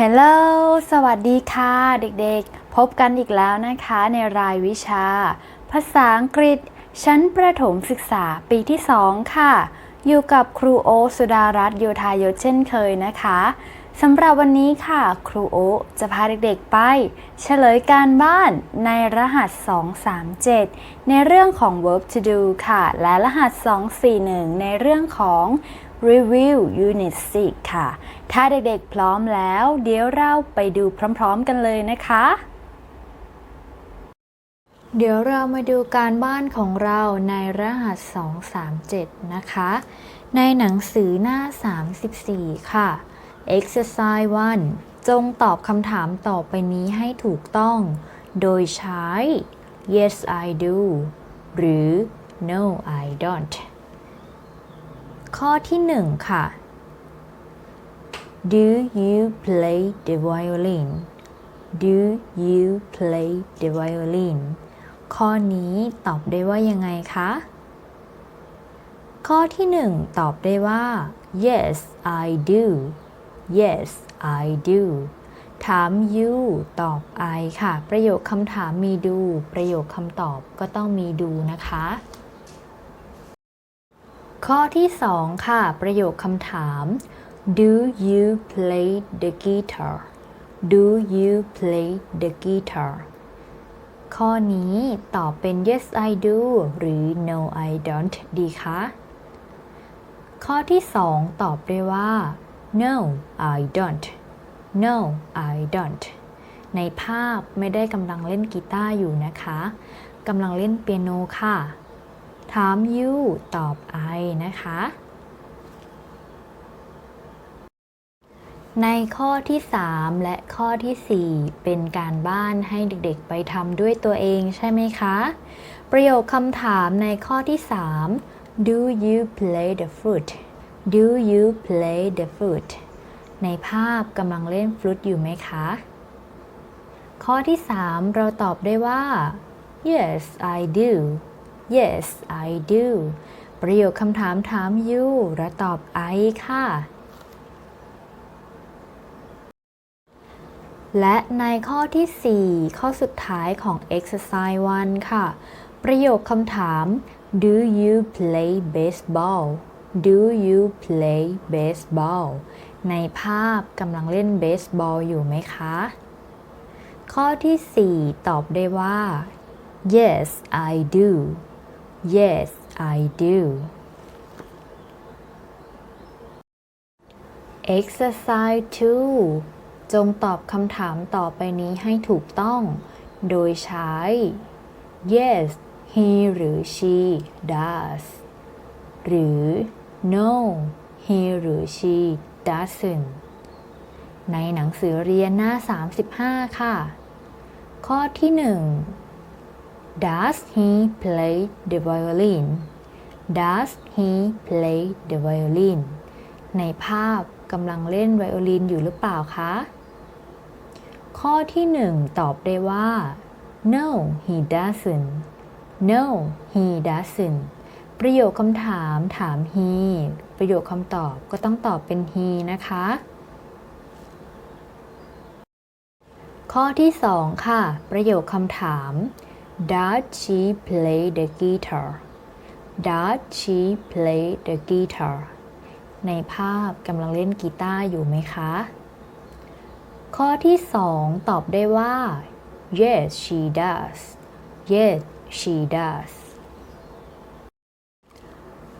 Hello สวัสดีค่ะเด็กๆ พบกันอีกแล้วนะคะในรายวิชา ภาษาอังกฤษ ชั้นประถมศึกษาปีที่ 2 ค่ะ อยู่กับครูโอสุดารัตน์โยธายศเช่นเคยนะคะสำหรับวันนี้ค่ะ ครูโอจะพาเด็กๆไป เฉลยการบ้านในรหัส 237 ในเรื่องของ verb to do ค่ะ และรหัส 241 ในเรื่องของ Review Unit 4ค่ะ ถ้าเด็กๆพร้อมแล้ว เดี๋ยวเราไปดูพร้อมๆกันเลยนะคะ เดี๋ยวเรามาดูการบ้านของเราในรหัส 237 นะคะ ในหนังสือหน้า 34 ค่ะ Exercise 1 จงตอบคำถามต่อไปนี้ให้ถูกต้อง โดยใช้ Yes I do หรือ No I don't ข้อที่1ค่ะ Do you play the violin Do you play the violin ข้อนี้ตอบได้ว่ายังไงคะ ข้อที่1ตอบได้ว่า Yes I do Yes I do ถาม you ตอบ I ค่ะ ประโยคคำถามมีดู ประโยคคำตอบก็ต้องมีดูนะคะ ข้อที่ 2 ค่ะ ประโยคคำถาม Do you play the guitar Do you play the guitar ข้อนี้ตอบเป็น yes I do หรือ no I don't ดีคะ ข้อที่ 2 ตอบได้ว่า no I don't no I don't ในภาพไม่ได้กำลังเล่นกีตาร์อยู่นะคะ กำลังเล่นเปียโนค่ะ ถาม you ตอบ I นะคะ ในข้อที่ 3 และข้อที่ 4 เป็นการบ้านให้เด็กๆ ไปทำด้วยตัวเองใช่ไหมคะ ประโยคคำถามในข้อที่ 3 Do you play the flute Do you play the flute ในภาพกำลังเล่นฟลุตอยู่ไหมคะ ข้อที่ 3 เราตอบได้ว่า Yes I do Yes I do ประโยคคำถามถาม you และตอบ I ค่ะ และในข้อที่ 4 ข้อสุดท้ายของ exercise 1 ค่ะ ประโยคคำถาม Do you play baseball Do you play baseball ในภาพกำลังเล่นเบสบอลอยู่ไหมคะ ข้อที่ 4 ตอบได้ว่า Yes I do Yes I do Exercise 2 จงตอบคำถามต่อไปนี้ให้ถูกต้อง โดยใช้ yes he หรือ she does หรือ no he หรือ she doesn't ในหนังสือเรียนหน้า 35 ค่ะ ข้อที่ 1 Does he play the violin Does he play the violin ในภาพกำลังเล่นไวโอลินอยู่หรือเปล่าคะ ข้อที่ 1 ตอบได้ว่า no he doesn't no he doesn't ประโยคคำถามถาม he ประโยคคำตอบก็ต้องตอบเป็น he นะคะ ข้อที่ 2 ค่ะ ประโยคคำถาม Does she play the guitar Does she play the guitar ในภาพกำลังเล่นกีตาร์อยู่ไหมคะ ข้อที่ 2 ตอบได้ว่า yes she does yes she does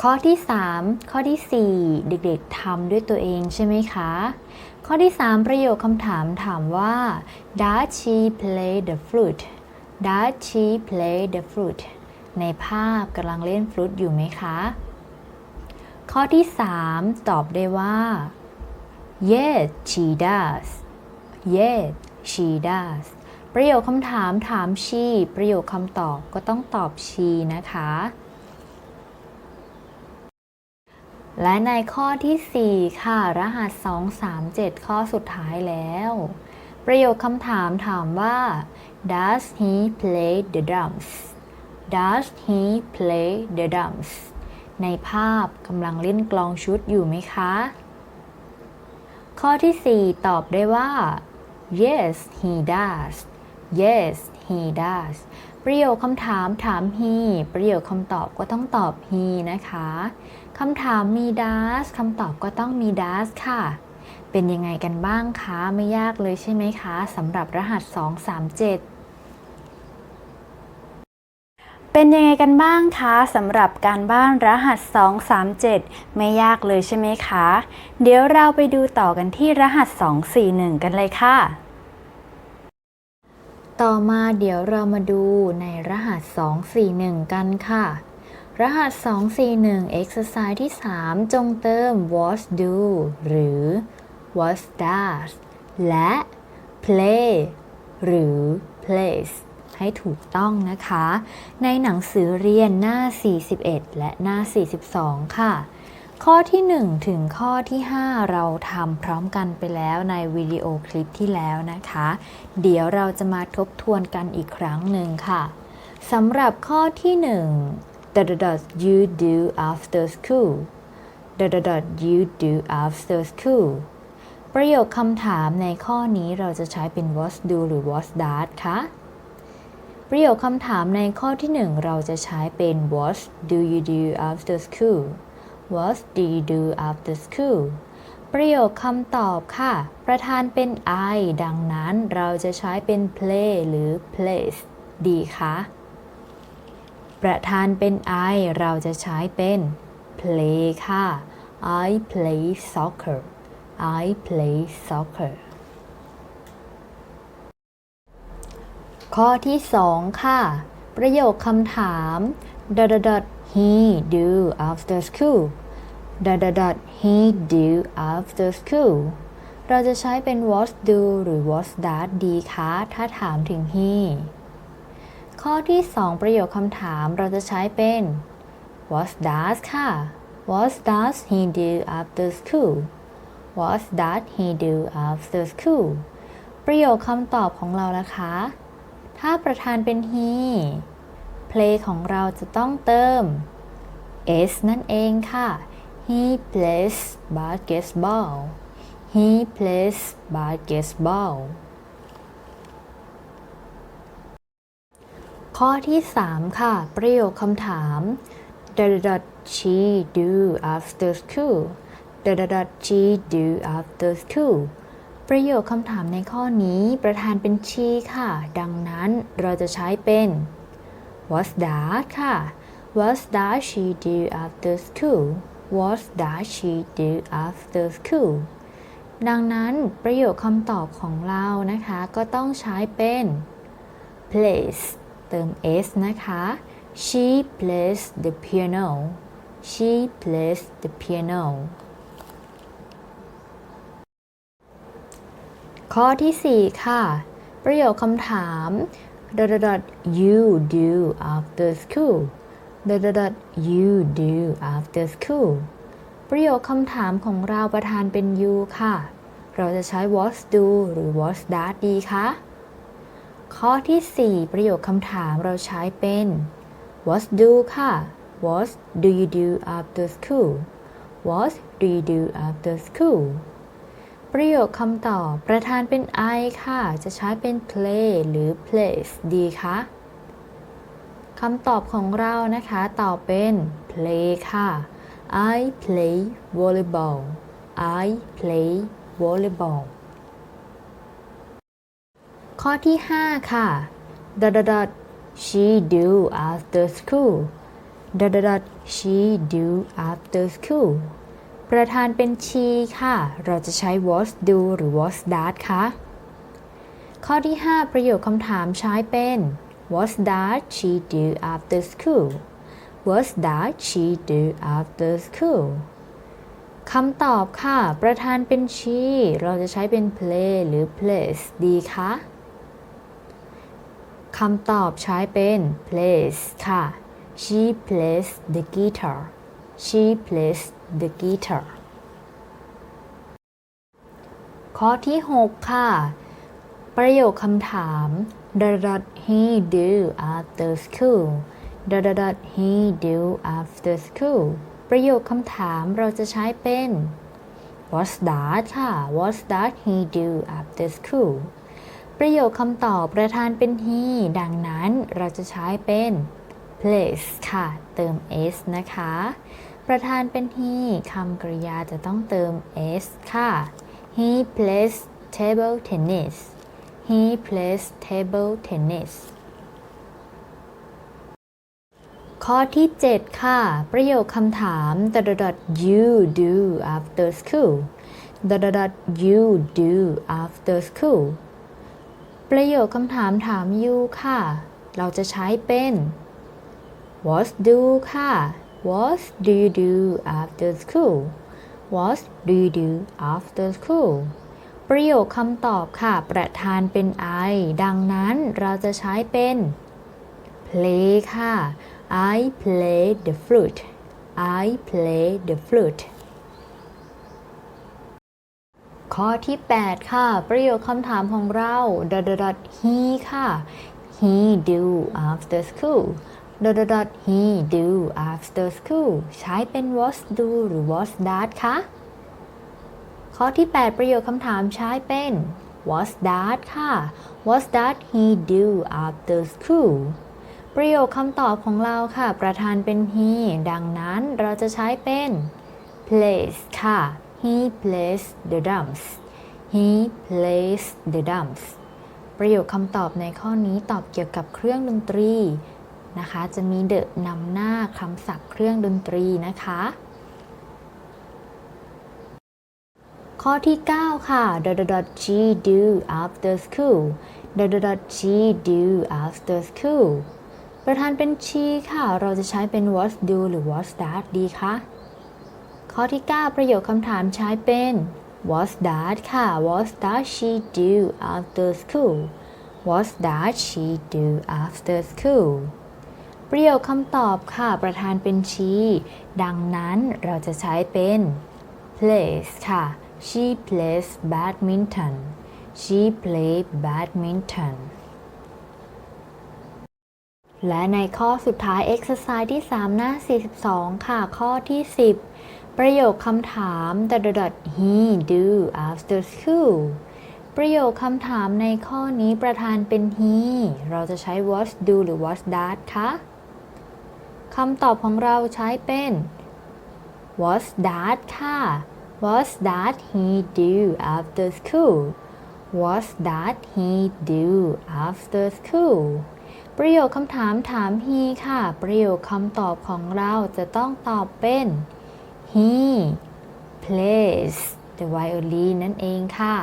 ข้อที่ 3 ข้อที่ 4 เด็กๆทำด้วยตัวเองใช่ไหมคะ ข้อที่ 3 ประโยคคำถามถามว่า does she play the flute does she play the flute ในภาพกำลังเล่นฟลุตอยู่ไหมคะ ข้อที่ 3 ตอบได้ว่า yes she does yes she does ประโยคคำถามถาม she ประโยคคำตอบก็ต้องตอบ she นะคะ และในข้อที่ 4 ค่ะ รหัส 237 ข้อสุดท้ายแล้ว ประโยคคำถามถามว่า does he play the drums does he play the drums ในภาพกำลังเล่นกลองชุดอยู่ไหมคะ ข้อที่ 4 ตอบได้ว่า yes he does yes he does ประโยคคำถามถาม he ประโยคคำตอบก็ต้องตอบ he นะคะคำถามมี does คำตอบก็ต้องมี does ค่ะ เป็นยังไงกันบ้างคะ ไม่ยากเลยใช่ไหมคะสำหรับรหัส 237 เป็นยังไงกันบ้างคะสำหรับการบ้านรหัส 237 ไม่ยากเลยใช่ไหมคะ เดี๋ยวเราไปดูต่อกันที่รหัส 241 กันเลยค่ะ ต่อมาเดี๋ยวเรามาดูในรหัส 241 กันค่ะ รหัส 241 exercise ที่ 3 จงเติม was do หรือ was does และ play หรือ plays ให้ถูกต้องนะคะ ในหนังสือเรียนหน้า 41 และหน้า 42 ค่ะ ข้อที่ 1 ถึงข้อที่ 5 เราทำพร้อมกันไปแล้วในวิดีโอคลิปที่แล้วนะคะ เดี๋ยวเราจะมาทบทวนกันอีกครั้งหนึ่งค่ะสำหรับข้อที่1 What does you do after school What does you do after school ประโยคคำถามในข้อนี้เราจะใช้เป็น what do หรือ what does คะ ประโยคคำถามในข้อที่ 1 เราจะใช้เป็น what do you do after school What do you do after school ประโยคคำตอบค่ะ ประธานเป็น I ดังนั้นเราจะใช้เป็น play หรือ plays ดีคะประธานเป็น I เราจะใช้เป็น play ค่ะ I play soccer I play soccer ข้อที่ 2 ค่ะ ประโยคคำถาม dot dot he do after school dot dot he do after school เราจะใช้เป็น what do หรือ what does ดีคะ ถ้าถามถึง he ข้อที่ 2 ประโยคคำถามเราจะใช้เป็น what does ค่ะ what does he do after school what does he do after school ประโยคคำตอบของเรานะคะ ถ้าประธานเป็น he play ของเราจะต้องเติม s นั่นเองค่ะ he plays basketball he plays basketball ข้อที่ 3 ค่ะ ประโยคคำถาม does she do after school does she do after school ประโยคคำถามในข้อนี้ประธานเป็น she ค่ะ ดังนั้นเราจะใช้เป็น What does ค่ะ What does she do after school What does she do after school ดังนั้นประโยคคำตอบของเรานะคะ ก็ต้องใช้เป็น plays เติม s นะคะ she plays the piano she plays the piano ข้อที่ 4 ค่ะ ประโยคคำถาม dot dot you do after school dot dot you do after school ประโยคคำถามของเราประธานเป็น you ค่ะ เราจะใช้ what do หรือ what does ดีคะข้อที่ 4 ประโยคคำถามเราใช้เป็น what do ค่ะ what do you do after school what do you do after school ประโยคคำตอบ ประธานเป็น I ค่ะ จะใช้เป็น play หรือ plays ดีคะคำตอบของเรานะคะ ตอบเป็น play ค่ะ I play volleyball I play volleyball ข้อที่ 5 ค่ะ dot dot dot she do after school dot dot dot she do after school ประธานเป็น she ค่ะ เราจะใช้ was do หรือ was does คะ ข้อที่ 5 ประโยคคำถามใช้เป็น what does she do after school what does she do after school คำตอบค่ะ ประธานเป็น she เราจะใช้เป็น play หรือ plays ดีคะคำตอบใช้เป็น plays ค่ะ she plays the guitar she plays the guitar ข้อที่ 6 ค่ะ ประโยคคำถาม What does he do after school What does he do after school ประโยคคำถามเราจะใช้เป็น What's that ค่ะ What's that he do after school ประโยคคำตอบประธานเป็น he ดังนั้นเราจะใช้เป็น place ค่ะ เติม s นะคะ ประธานเป็น he คำกริยาจะต้องเติม s ค่ะ he plays table tennis he plays table tennis ข้อที่ 7 ค่ะ ประโยคคำถาม dot dot dot you do after school dot dot you do after school ประโยคคำถามถาม you ค่ะ เราจะใช้เป็น what do ค่ะ what do you do after school what do you do after school ประโยคคำตอบค่ะ ประธานเป็น I ดังนั้นเราจะใช้เป็น play ค่ะ I play the flute I play the flute ข้อที่ 8 ค่ะ ประโยคคำถามของเรา he ค่ะ he do after school dot dot dot he do after school ใช้เป็น what do หรือ what that คะ ข้อที่ 8 ประโยคคำถามใช้เป็น what's that ค่ะ what's that he do after school ประโยคคำตอบของเราค่ะ ประธานเป็น he ดังนั้นเราจะใช้เป็น plays ค่ะ he plays the drums he plays the drums ประโยคคำตอบในข้อนี้ตอบเกี่ยวกับเครื่องดนตรี นะคะ จะมี the นำหน้าคำศัพท์เครื่องดนตรีนะคะ ข้อที่ 9 ค่ะ dot dot dot she do after school dot dot dot she do after school ประธานเป็น she ค่ะ เราจะใช้เป็น what do หรือ what that ดีคะข้อที่ 9 ประโยคคำถามใช้เป็น what's that ค่ะ what's that she do after school what's that she do after school ประโยคคำตอบค่ะ ประธานเป็น she ดังนั้นเราจะใช้เป็น plays ค่ะ she plays badminton she play badminton และในข้อสุดท้าย exercise ที่ 3 หน้า 42 ค่ะ ข้อที่ 10 ประโยคคำถาม dot dot he do after school ประโยคคำถามในข้อนี้ประธานเป็น he เราจะใช้ what do หรือ what that คะ คำตอบของเราใช้เป็น what's that ค่ะ what's that he do after school what's that he do after school ประโยคคำถามถาม he ค่ะ ประโยคคำตอบของเราจะต้องตอบเป็น he plays the violin นั่นเองค่ะ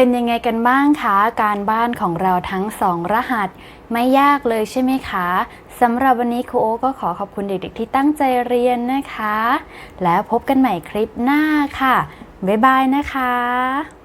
เป็นยังไงกันบ้างคะ การบ้านของเราทั้งสองรหัส ไม่ยากเลยใช่ไหมคะสำหรับวันนี้ครูโอก็ขอขอบคุณเด็กๆที่ตั้งใจเรียนนะคะ แล้วพบกันใหม่คลิปหน้าค่ะ บ๊ายบายนะคะ